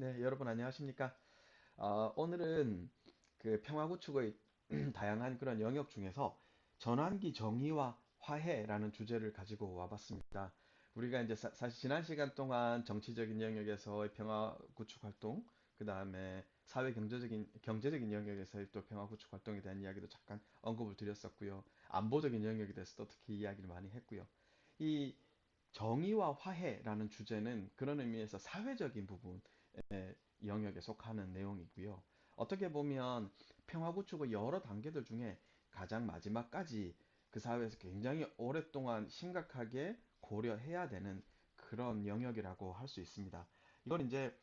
네, 여러분 안녕하십니까? 어, 오늘은 그 평화구축의 다양한 그런 영역 중에서 전환기 정의와 화해라는 주제를 가지고 와봤습니다. 우리가 이제 사, 실 지난 시간 동안 정치적인 영역에서의 평화구축 활동, 그 다음에 사회 경제적인 경제적인 영역에서의 또 평화구축 활동에 대한 이야기도 잠깐 언급을 드렸었고요. 안보적인 영역에 대해서도 특히 이야기를 많이 했고요. 이 정의와 화해라는 주제는 그런 의미에서 사회적인 부분의 영역에 속하는 내용이고요. 어떻게 보면 평화 구축의 여러 단계들 중에 가장 마지막까지 그 사회에서 굉장히 오랫동안 심각하게 고려해야 되는 그런 영역이라고 할 수 있습니다. 이건 이제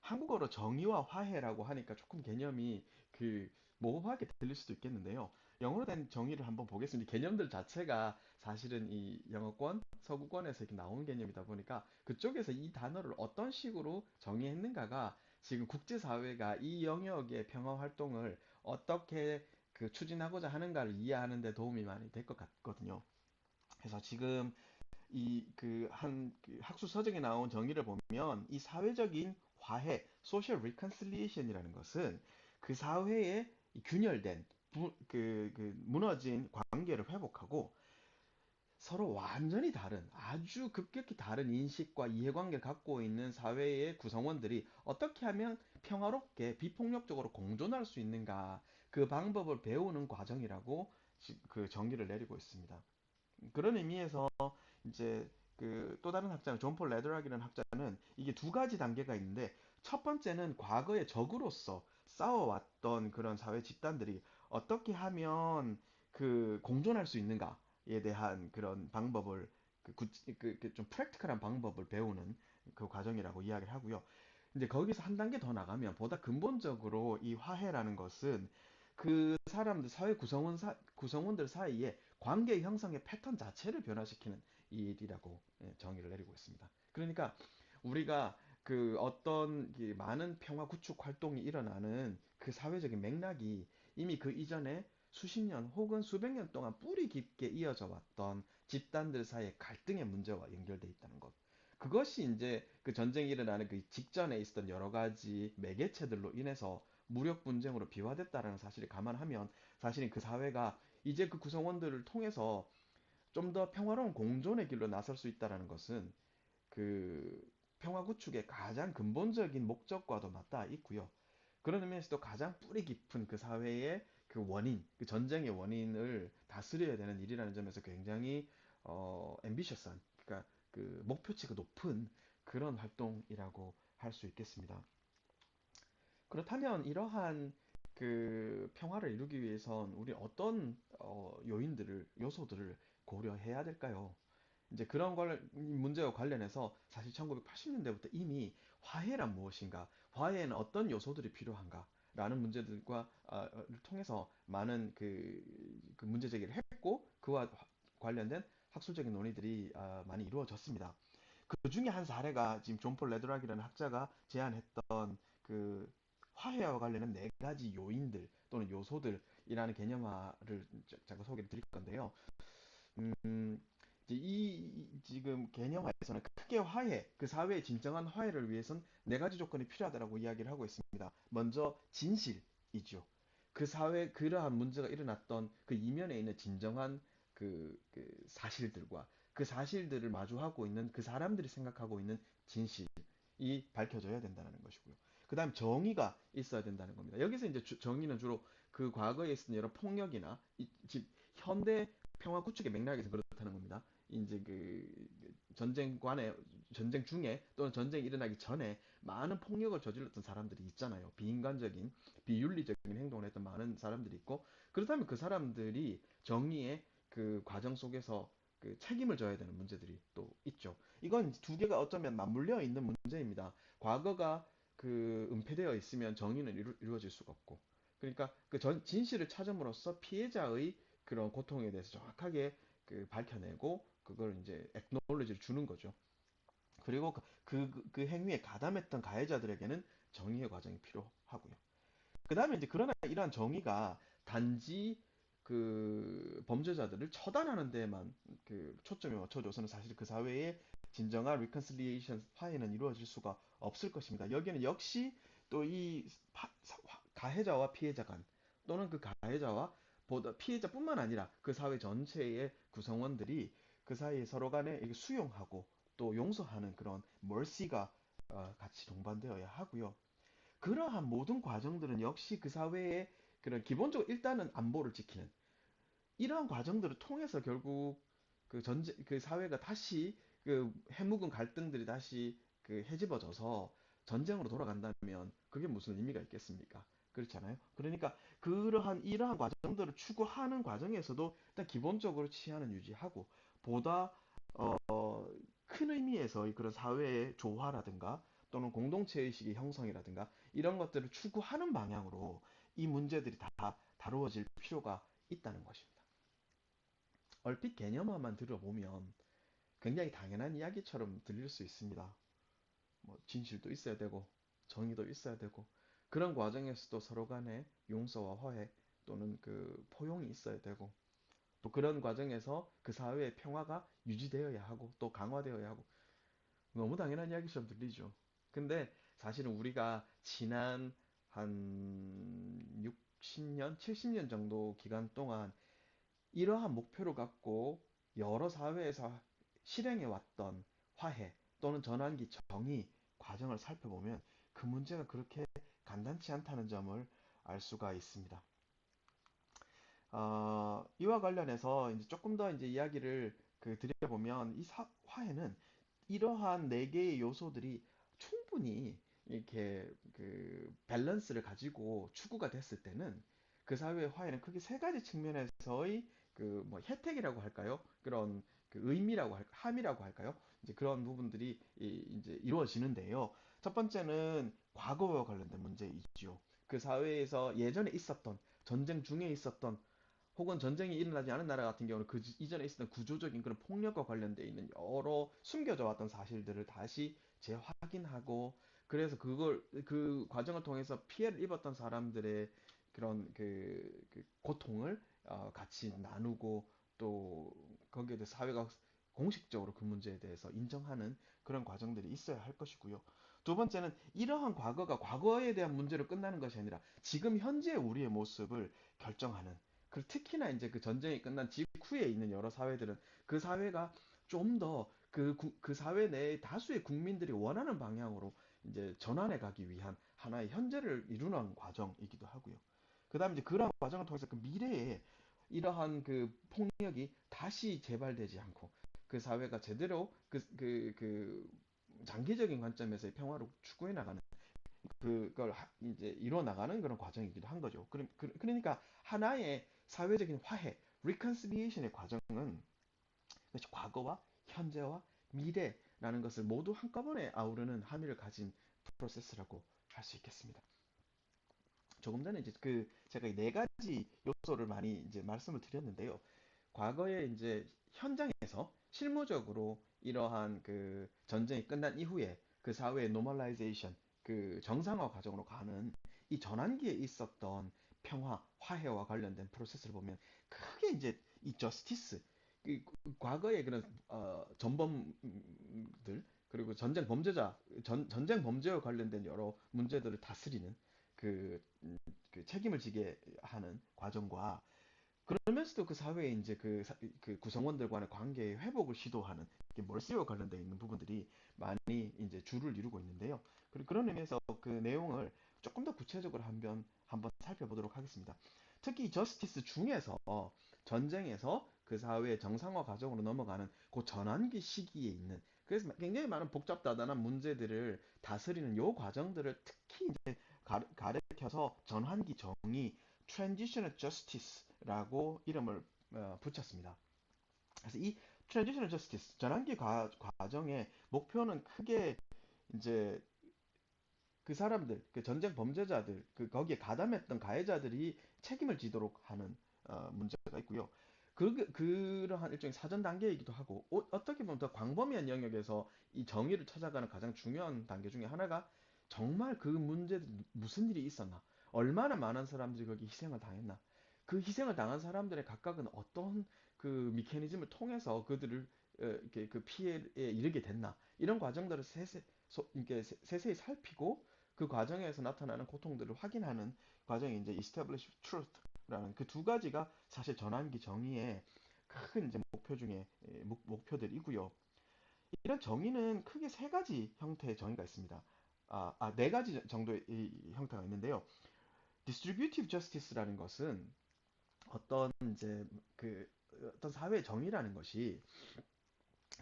한국어로 정의와 화해라고 하니까 조금 개념이 그 모호하게 들릴 수도 있겠는데요. 영어로 된 정의를 한번 보겠습니다. 개념들 자체가 사실은 이 영어권, 서구권에서 이렇게 나오는 개념이다 보니까 그쪽에서 이 단어를 어떤 식으로 정의했는가가 지금 국제사회가 이 영역의 평화 활동을 어떻게 그 추진하고자 하는가를 이해하는 데 도움이 많이 될 것 같거든요. 그래서 지금 이 그한그 학술 서적에 나온 정의를 보면 이 사회적인 화해, social reconciliation이라는 것은 그 사회에 균열된 부, 그, 그 무너진 관계를 회복하고 서로 완전히 다른 아주 급격히 다른 인식과 이해관계를 갖고 있는 사회의 구성원들이 어떻게 하면 평화롭게 비폭력적으로 공존할 수 있는가 그 방법을 배우는 과정이라고 그 정의를 내리고 있습니다. 그런 의미에서 이제 그 또 다른 학자는 존폴 레드락이라는 학자는 이게 두 가지 단계가 있는데 첫 번째는 과거의 적으로서 싸워왔던 그런 사회 집단들이 어떻게 하면 그 공존할 수 있는가 에 대한 그런 방법을 그, 그, 그, 좀 프랙티컬한 방법을 배우는 그 과정이라고 이야기를 하고요. 이제 거기서 한 단계 더 나가면 보다 근본적으로 이 화해라는 것은 그 사람들 사회 구성원 사, 구성원들 사이에 관계 형성의 패턴 자체를 변화시키는 일이라고 예, 정의를 내리고 있습니다. 그러니까 우리가 그 어떤 많은 평화 구축 활동이 일어나는 그 사회적인 맥락이 이미 그 이전에 수십 년 혹은 수백 년 동안 뿌리 깊게 이어져 왔던 집단들 사이의 갈등의 문제와 연결돼 있다는 것. 그것이 이제 그 전쟁이 일어나는 그 직전에 있었던 여러 가지 매개체들로 인해서 무력 분쟁으로 비화됐다라는 사실을 감안하면 사실은 그 사회가 이제 그 구성원들을 통해서 좀 더 평화로운 공존의 길로 나설 수 있다라는 것은 그 평화 구축의 가장 근본적인 목적과도 맞닿아 있고요. 그런 의미에서도 가장 뿌리 깊은 그 사회의 그 원인, 그 전쟁의 원인을 다스려야 되는 일이라는 점에서 굉장히 어, 앰비셔스한, 그러니까 그 목표치가 높은 그런 활동이라고 할 수 있겠습니다. 그렇다면 이러한 그 평화를 이루기 위해선 우리 어떤 어, 요인들을, 요소들을 고려해야 될까요? 이제 그런 걸 문제와 관련해서 사실 1980년대부터 이미 화해란 무엇인가, 화해에는 어떤 요소들이 필요한가, 라는 문제들과 아, 를 통해서 많은 그, 그 문제 제기를 했고 그와 관련된 학술적인 논의들이 아, 많이 이루어졌습니다. 그 중에 한 사례가 지금 존폴 레드락이라는 학자가 제안했던 그 화해와 관련된 네 가지 요인들 또는 요소들이라는 개념화를 제가 소개를 드릴 건데요. 음, 이 지금 개념화에서는 크게 화해, 그 사회의 진정한 화해를 위해선 네 가지 조건이 필요하다고 이야기를 하고 있습니다. 먼저 진실이죠. 그 사회 그러한 문제가 일어났던 그 이면에 있는 진정한 그, 그 사실들과 그 사실들을 마주하고 있는 그 사람들이 생각하고 있는 진실이 밝혀져야 된다는 것이고요. 그 다음 정의가 있어야 된다는 겁니다. 여기서 이제 주, 정의는 주로 그 과거에 있었던 여러 폭력이나 이, 집 현대 평화 구축의 맥락에서 그렇다는 겁니다. 이제 그 전쟁관에 전쟁 중에 또는 전쟁이 일어나기 전에 많은 폭력을 저질렀던 사람들이 있잖아요. 비인간적인 비윤리적인 행동을 했던 많은 사람들이 있고 그렇다면 그 사람들이 정의의 그 과정 속에서 그 책임을 져야 되는 문제들이 또 있죠. 이건 두 개가 어쩌면 맞물려 있는 문제입니다. 과거가 그 은폐되어 있으면 정의는 이루, 이루어질 수가 없고 그러니까 그 전, 진실을 찾음으로써 피해자의 그런 고통에 대해서 정확하게 그 밝혀내고 그걸 이제 액놀로지를 주는 거죠. 그리고 그, 그, 그 행위에 가담했던 가해자들에게는 정의의 과정이 필요하고요. 그 다음에 이제 그러나 이러한 정의가 단지 그 범죄자들을 처단하는 데만 그 초점이 맞춰져서는 사실 그 사회의 진정한 reconciliation 화해는 이루어질 수가 없을 것입니다. 여기는 역시 또 이 가해자와 피해자 간 또는 그 가해자와 보다 피해자뿐만 아니라 그 사회 전체의 구성원들이 그 사이에 서로 간에 수용하고 또 용서하는 그런 멀시가 어, 같이 동반되어야 하고요. 그러한 모든 과정들은 역시 그 사회의 그런 기본적으로 일단은 안보를 지키는 이러한 과정들을 통해서 결국 그 전제 그 사회가 다시 그 해묵은 갈등들이 다시 그 해집어져서 전쟁으로 돌아간다면 그게 무슨 의미가 있겠습니까? 그렇잖아요. 그러니까 그러한 이러한 과정들을 추구하는 과정에서도 일단 기본적으로 치안은 유지하고 보다 어, 큰 의미에서 그런 사회의 조화라든가 또는 공동체 의식의 형성이라든가 이런 것들을 추구하는 방향으로 이 문제들이 다 다루어질 필요가 있다는 것입니다. 얼핏 개념화만 들어보면 굉장히 당연한 이야기처럼 들릴 수 있습니다. 뭐 진실도 있어야 되고 정의도 있어야 되고 그런 과정에서도 서로 간에 용서와 화해 또는 그 포용이 있어야 되고 또 그런 과정에서 그 사회의 평화가 유지되어야 하고 또 강화되어야 하고 너무 당연한 이야기처럼 들리죠. 근데 사실은 우리가 지난 한 60년, 70년 정도 기간 동안 이러한 목표를 갖고 여러 사회에서 실행해 왔던 화해 또는 전환기 정의 과정을 살펴보면 그 문제가 그렇게 간단치 않다는 점을 알 수가 있습니다. 어, 이와 관련해서 이제 조금 더 이제 이야기를 그 드려보면 이 사, 화해는 이러한 네 개의 요소들이 충분히 이렇게 그 밸런스를 가지고 추구가 됐을 때는 그 사회의 화해는 크게 세 가지 측면에서의 그 뭐 혜택이라고 할까요? 그런 그 의미라고 할 함이라고 할까요? 이제 그런 부분들이 이, 제 이루어지는데요. 첫 번째는 과거와 관련된 문제이지요. 그 사회에서 예전에 있었던 전쟁 중에 있었던 혹은 전쟁이 일어나지 않은 나라 같은 경우는 그 이전에 있었던 구조적인 그런 폭력과 관련되어 있는 여러 숨겨져 왔던 사실들을 다시 재확인하고 그래서 그걸 그 과정을 통해서 피해를 입었던 사람들의 그런 그, 그 고통을 어, 같이 나누고 또 거기에 대해 사회가 공식적으로 그 문제에 대해서 인정하는 그런 과정들이 있어야 할 것이고요. 두 번째는 이러한 과거가 과거에 대한 문제로 끝나는 것이 아니라 지금 현재 우리의 모습을 결정하는 그 특히나 이제 그 전쟁이 끝난 직후에 있는 여러 사회들은 그 사회가 좀더그그 사회 내의 다수의 국민들이 원하는 방향으로 이제 전환해 가기 위한 하나의 현재를 이루는 과정이기도 하고요. 그다음에 이제 그러한 과정을 통해서 그 미래에 이러한 그 폭력이 다시 재발되지 않고 그 사회가 제대로 그, 그, 그 장기적인 관점에서의 평화를 추구해 나가는 그걸 이제 이루어 나가는 그런 과정이기도 한 거죠. 그, 그러니까 하나의 사회적인 화해, reconciliation의 과정은 과거와 현재와 미래라는 것을 모두 한꺼번에 아우르는 함의를 가진 프로세스라고 할 수 있겠습니다. 조금 전에 이제 그 제가 네 가지 요소를 많이 이제 말씀을 드렸는데요. 과거에 이제 현장에서 실무적으로 이러한 그 전쟁이 끝난 이후에 그 사회의 노멀라이제이션, 그 정상화 과정으로 가는 이 전환기에 있었던 평화, 화해와 관련된 프로세스를 보면 크게 이제 이 저스티스, 그 과거의 그런 어, 전범들 그리고 전쟁 범죄자, 전, 전쟁 범죄와 관련된 여러 문제들을 다스리는 그, 음, 그 책임을 지게 하는 과정과 그러면서도 그 사회에 이제 그, 그 구성원들 간의 관계의 회복을 시도하는 멀시와 관련되어 있는 부분들이 많이 이제 줄을 이루고 있는데요. 그리고 그런 의미에서 그 내용을 조금 더 구체적으로 한번 한번 살펴보도록 하겠습니다. 특히 저스티스 중에서 전쟁에서 그 사회의 정상화 과정으로 넘어가는 그 전환기 시기에 있는 그래서 굉장히 많은 복잡다단한 문제들을 다스리는 요 과정들을 특히 이제 가르쳐서 전환기 정의 Transitional Justice라고 이름을 어, 붙였습니다. 그래서 이 Transitional Justice 전환기 과, 과정의 목표는 크게 이제 그 사람들, 그 전쟁 범죄자들, 그 거기에 가담했던 가해자들이 책임을 지도록 하는 어, 문제가 있고요. 그, 그러한 일종의 사전 단계이기도 하고 어, 떻게 보면 더 광범위한 영역에서 이 정의를 찾아가는 가장 중요한 단계 중에 하나가 정말 그 문제들 무슨 일이 있었나 얼마나 많은 사람들이 거기 희생을 당했나 그 희생을 당한 사람들의 각각은 어떤 그 미케니즘을 통해서 그들을 어, 이렇게 그 피해에 이르게 됐나 이런 과정들을 세세, 소, 이렇게 세- 세세히 살피고 그 과정에서 나타나는 고통들을 확인하는 과정이 이제 establish truth라는 그 두 가지가 사실 전환기 정의의 큰 이제 목표 중에 예, 목, 목표들이고요. 이런 정의는 크게 세 가지 형태의 정의가 있습니다. 아, 아, 네 가지 정도의 이 형태가 있는데요. distributive justice라는 것은 어떤 이제 그 어떤 사회 정의라는 것이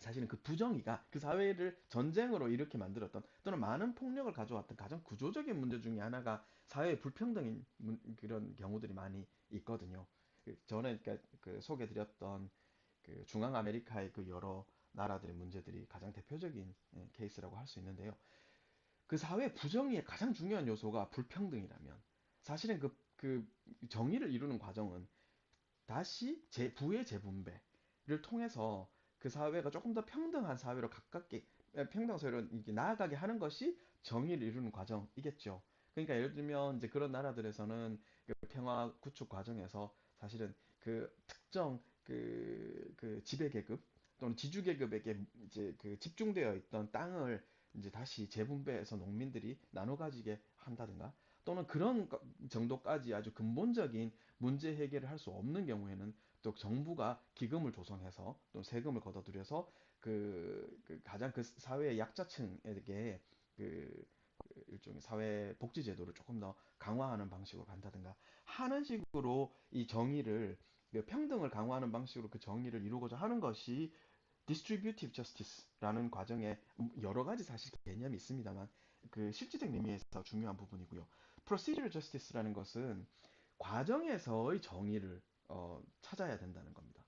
사실은 그 부정의가 그 사회를 전쟁으로 이렇게 만들었던 또는 많은 폭력을 가져왔던 가장 구조적인 문제 중에 하나가 사회 불평등인 문- 그런 경우들이 많이 있거든요. 그 전에 그러니까 그 소개드렸던 그 중앙 아메리카의 그 여러 나라들의 문제들이 가장 대표적인 예, 케이스라고 할 수 있는데요. 그 사회 부정의의 가장 중요한 요소가 불평등이라면 사실은 그, 그 정의를 이루는 과정은 다시 재, 부의 재분배를 통해서 그 사회가 조금 더 평등한 사회로 가깝게 평등 사회로 이렇게 나아가게 하는 것이 정의를 이루는 과정이겠죠. 그러니까 예를 들면 이제 그런 나라들에서는 그 평화 구축 과정에서 사실은 그 특정 그, 그 지배 계급 또는 지주 계급에게 이제 그 집중되어 있던 땅을 이제 다시 재분배해서 농민들이 나눠 가지게 한다든가 또는 그런 정도까지 아주 근본적인 문제 해결을 할 수 없는 경우에는 또 정부가 기금을 조성해서 또 세금을 걷어들여서 그, 그 가장 그 사회의 약자층에게 그 일종의 사회 복지 제도를 조금 더 강화하는 방식으로 간다든가 하는 식으로 이 정의를 그 평등을 강화하는 방식으로 그 정의를 이루고자 하는 것이 distributive justice라는 과정에 여러 가지 사실 개념이 있습니다만 그 실질적 의미에서 중요한 부분이고요. Procedural justice라는 것은 과정에서의 정의를 어, 찾아야 된다는 겁니다.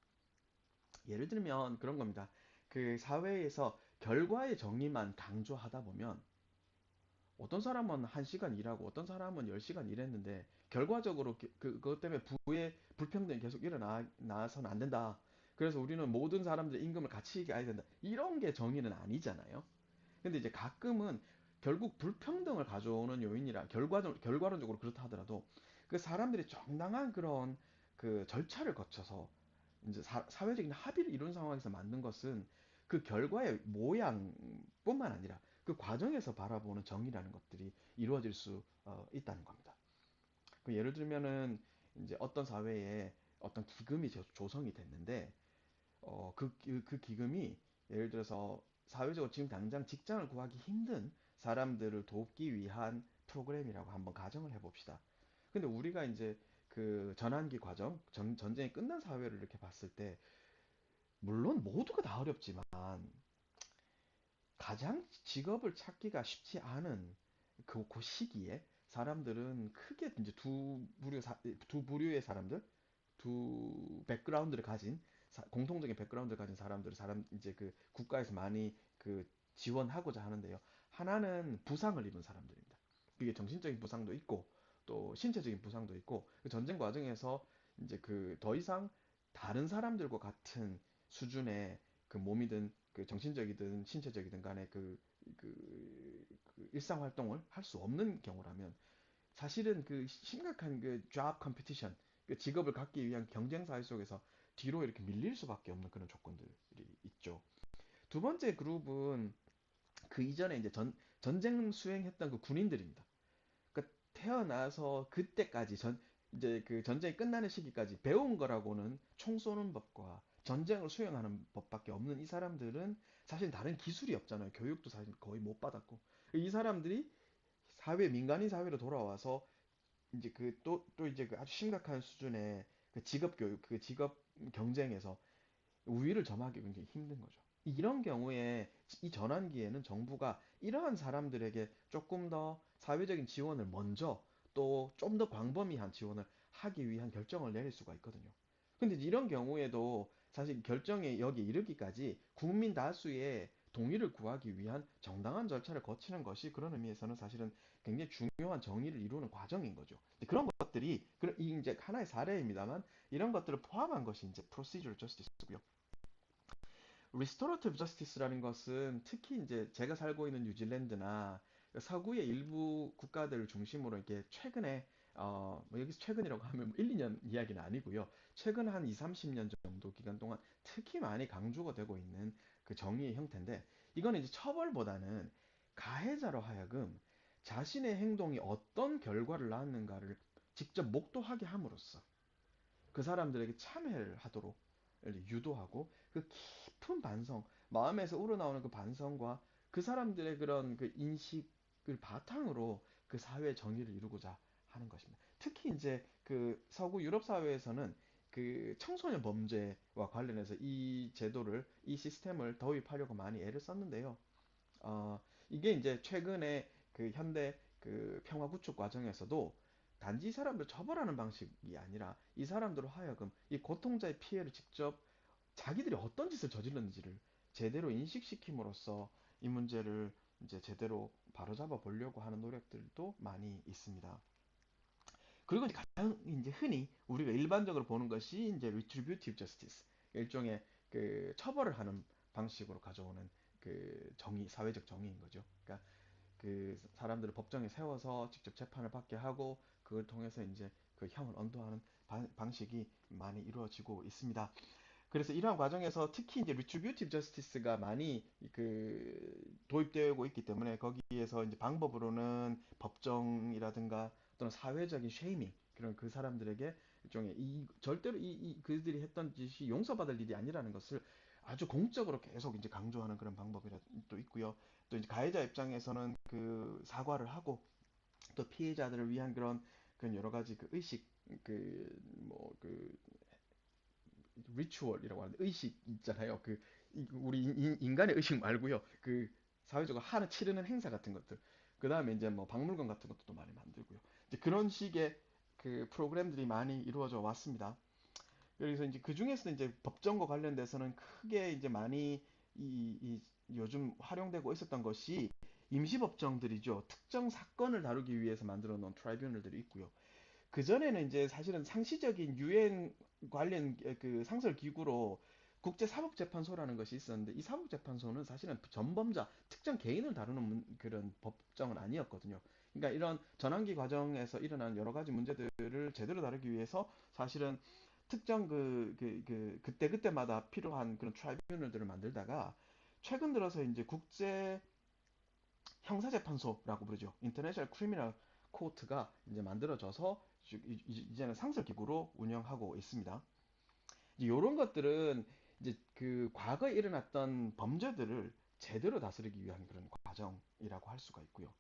예를 들면 그런 겁니다. 그 사회에서 결과의 정의만 강조하다 보면 어떤 사람은 1시간 일하고 어떤 사람은 10시간 일했는데 결과적으로 그, 그것 때문에 부의 불평등이 계속 일어나서는 안 된다. 그래서 우리는 모든 사람들의 임금을 같이 가야 된다. 이런 게 정의는 아니잖아요. 근데 이제 가끔은 결국 불평등을 가져오는 요인이라 결과적, 결과론적으로 그렇다 하더라도 그 사람들이 정당한 그런 그 절차를 거쳐서 이제 사, 회적인 합의를 이룬 상황에서 만든 것은 그 결과의 모양뿐만 아니라 그 과정에서 바라보는 정의라는 것들이 이루어질 수 어, 있다는 겁니다. 그 예를 들면은 이제 어떤 사회에 어떤 기금이 조성이 됐는데 어, 그, 그, 그 기금이 예를 들어서 사회적으로 지금 당장 직장을 구하기 힘든 사람들을 돕기 위한 프로그램이라고 한번 가정을 해봅시다. 근데 우리가 이제 그 전환기 과정, 전, 전쟁이 끝난 사회를 이렇게 봤을 때, 물론 모두가 다 어렵지만, 가장 직업을 찾기가 쉽지 않은 그, 그 시기에 사람들은 크게 이제 두 부류, 두 부류의 사람들, 두 백그라운드를 가진 사, 공통적인 백그라운드를 가진 사람들을 사람 이제 그 국가에서 많이 그 지원하고자 하는데요. 하나는 부상을 입은 사람들입니다. 그게 정신적인 부상도 있고 또 신체적인 부상도 있고 그 전쟁 과정에서 이제 그 더 이상 다른 사람들과 같은 수준의 그 몸이든 그 정신적이든 신체적이든 간에 그, 그, 그 일상 활동을 할 수 없는 경우라면 사실은 그 심각한 그 job competition 그 직업을 갖기 위한 경쟁 사회 속에서 뒤로 이렇게 밀릴 수밖에 없는 그런 조건들이 있죠. 두 번째 그룹은 그 이전에 이제 전, 전쟁 수행했던 그 군인들입니다. 그러니까 태어나서 그때까지 전, 이제 그 전쟁이 끝나는 시기까지 배운 거라고는 총 쏘는 법과 전쟁을 수행하는 법밖에 없는 이 사람들은 사실 다른 기술이 없잖아요. 교육도 사실 거의 못 받았고. 이 사람들이 사회, 민간인 사회로 돌아와서 이제 그 또, 또 이제 그 아주 심각한 수준의 그 직업 교육, 그 직업 경쟁에서 우위를 점하기 굉장히 힘든 거죠. 이런 경우에 이 전환기에는 정부가 이러한 사람들에게 조금 더 사회적인 지원을 먼저 또 좀 더 광범위한 지원을 하기 위한 결정을 내릴 수가 있거든요. 근데 이런 경우에도 사실 결정에 여기 이르기까지 국민 다수의 동의를 구하기 위한 정당한 절차를 거치는 것이 그런 의미에서는 사실은 굉장히 중요한 정의를 이루는 과정인 거죠. 그런 것들이 이 이제 하나의 사례입니다만 이런 것들을 포함한 것이 이제 procedural justice고요. Restorative justice라는 것은 특히 이제 제가 살고 있는 뉴질랜드나 서구의 일부 국가들을 중심으로 이렇게 최근에 어, 뭐 여기서 최근이라고 하면 뭐 1, 2년 이야기는 아니고요. 최근 한 2, 30년 정도 기간 동안 특히 많이 강조가 되고 있는 그 정의의 형태인데 이거는 이제 처벌보다는 가해자로 하여금 자신의 행동이 어떤 결과를 낳았는가를 직접 목도하게 함으로써 그 사람들에게 참회를 하도록 유도하고 그 반성, 마음에서 우러나오는 그 반성과 그 사람들의 그런 그 인식을 바탕으로 그 사회 정의를 이루고자 하는 것입니다. 특히 이제 그 서구 유럽 사회에서는 그 청소년 범죄와 관련해서 이 제도를, 이 시스템을 도입하려고 많이 애를 썼는데요. 어, 이게 이제 최근에 그 현대 그 평화 구축 과정에서도 단지 이 사람들 처벌하는 방식이 아니라 이 사람들로 하여금 이 고통자의 피해를 직접 자기들이 어떤 짓을 저질렀는지를 제대로 인식시킴으로써 이 문제를 이제 제대로 바로잡아 보려고 하는 노력들도 많이 있습니다. 그리고 가장 이제 흔히 우리가 일반적으로 보는 것이 이제 retributive justice 일종의 그 처벌을 하는 방식으로 가져오는 그 정의, 사회적 정의인 거죠. 그러니까 그 사람들을 법정에 세워서 직접 재판을 받게 하고 그걸 통해서 이제 그 형을 언도하는 방식이 많이 이루어지고 있습니다. 그래서 이러한 과정에서 특히 이제 retributive justice가 많이 그 도입되고 있기 때문에 거기에서 이제 방법으로는 법정이라든가 또는 사회적인 쉐이밍 그런 그 사람들에게 일종의 이 절대로 이, 이 그들이 했던 짓이 용서받을 일이 아니라는 것을 아주 공적으로 계속 이제 강조하는 그런 방법이라도 있고요. 또 이제 가해자 입장에서는 그 사과를 하고 또 피해자들을 위한 그런 그런 여러 가지 그 의식 그 뭐그 리추얼이라고 하는데 의식 있잖아요. 그 우리 인, 간의 의식 말고요. 그 사회적으로 하는 치르는 행사 같은 것들. 그 다음에 이제 뭐 박물관 같은 것도 많이 만들고요. 이제 그런 식의 그 프로그램들이 많이 이루어져 왔습니다. 그래서 이제 그 중에서 이제 법정과 관련돼서는 크게 이제 많이 이, 이 요즘 활용되고 있었던 것이 임시법정들이죠. 특정 사건을 다루기 위해서 만들어 놓은 트라이뷰널들이 있고요. 그 전에는 이제 사실은 상시적인 유엔 관련 그 상설 기구로 국제 사법 재판소라는 것이 있었는데 이 사법 재판소는 사실은 전범자, 특정 개인을 다루는 그런 법정은 아니었거든요. 그러니까 이런 전환기 과정에서 일어난 여러 가지 문제들을 제대로 다루기 위해서 사실은 특정 그, 그, 그, 그때 그때마다 필요한 그런 트라이뷰널들을 만들다가 최근 들어서 이제 국제 형사재판소라고 부르죠. 인터내셔널 크리미널 코트가 이제 만들어져서 이제는 상설 기구로 운영하고 있습니다. 이런 것들은 이제 그 과거에 일어났던 범죄들을 제대로 다스리기 위한 그런 과정이라고 할 수가 있고요.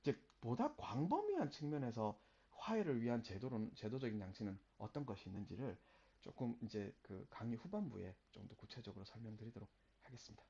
이제 보다 광범위한 측면에서 화해를 위한 제도론, 제도적인 양식은 어떤 것이 있는지를 조금 이제 그 강의 후반부에 좀 더 구체적으로 설명드리도록 하겠습니다.